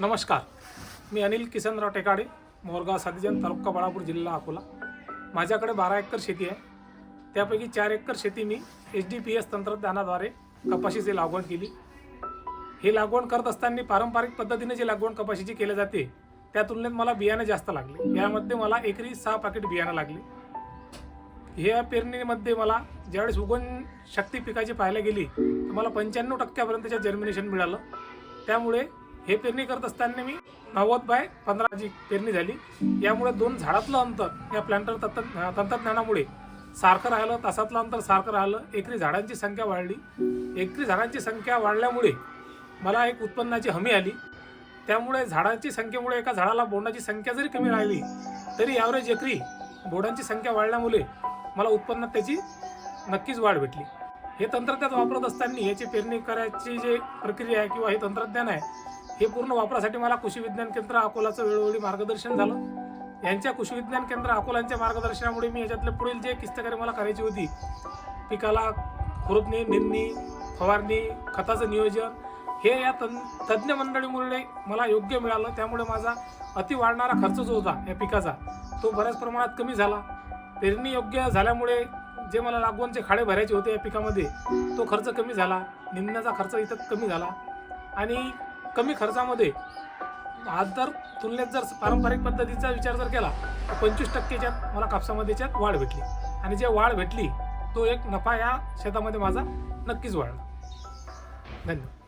नमस्कार. मी अनिल किसनराव टेकाडे मोरगाव साधीजन तालुका बाळापूर जिल्हा अकोला. माझ्याकडे बारा एकर शेती आहे. त्यापैकी चार एकर शेती मी एच डी पी एस तंत्रज्ञानाद्वारे कपाशीची लागवड केली. ही लागवड करत असताना पारंपरिक पद्धतीने जी लागवड कपाशीची केली जाते त्या तुलनेत मला बियाणे जास्त लागले. यामध्ये मला एकरी सहा पाकिट बियाणं लागली. ह्या पेरणीमध्ये मला ज्यावेळेस उगवण शक्ती पिकाची पाहायला गेली तर मला पंच्याण्णव टक्क्यापर्यंतच्या जर्मिनेशन मिळालं. त्यामुळे हे पेरणी करत असताना मी नव्वद बाय पंधराची पेरणी झाली. यामुळे दोन झाडातलं अंतर या प्लांटर तंत्र तंत्रज्ञानामुळे सारखं राहिलं तासातलं अंतर सारखं राहिलं. एकरी झाडांची संख्या वाढली. एकरी झाडांची संख्या वाढल्यामुळे मला एक उत्पन्नाची हमी आली. त्यामुळे झाडांची संख्येमुळे एका झाडाला बोंडाची संख्या जरी कमी राहिली तरी ॲव्हरेज एकरी बोंडांची संख्या वाढल्यामुळे मला उत्पन्नात त्याची नक्कीच वाढ भेटली. हे तंत्रज्ञान वापरत असताना याची पेरणी करायची जे प्रक्रिया आहे किंवा हे तंत्रज्ञान आहे हे पूर्ण वापरासाठी मला कृषी विज्ञान केंद्र अकोलाचं वेळोवेळी मार्गदर्शन झालं. यांच्या कृषी विज्ञान केंद्र अकोलांच्या मार्गदर्शनामुळे मी याच्यातले पुढील जे किस्तकारी मला करायची होती पिकाला खुरपणी निंदणी फवारणी खताचं नियोजन हे या तं तज्ज्ञ मंडळीमुळे मला योग्य मिळालं. त्यामुळे माझा अति वाढणारा खर्च जो होता या पिकाचा तो बऱ्याच प्रमाणात कमी झाला. पेरणी योग्य झाल्यामुळे जे मला लागवणचे खाडे भरायचे होते या पिकामध्ये तो खर्च कमी झाला निंदण्याचा खर्च इथं कमी झाला. आणि कमी खर्चामध्ये आज जर तुलनेत जर पारंपरिक पद्धतीचा विचार जर केला तर पंचवीस टक्केच्यात मला कापसामध्ये याच्यात वाढ भेटली. आणि जे वाढ भेटली तो एक नफा या शेतामध्ये माझा नक्कीच वाढला. धन्यवाद.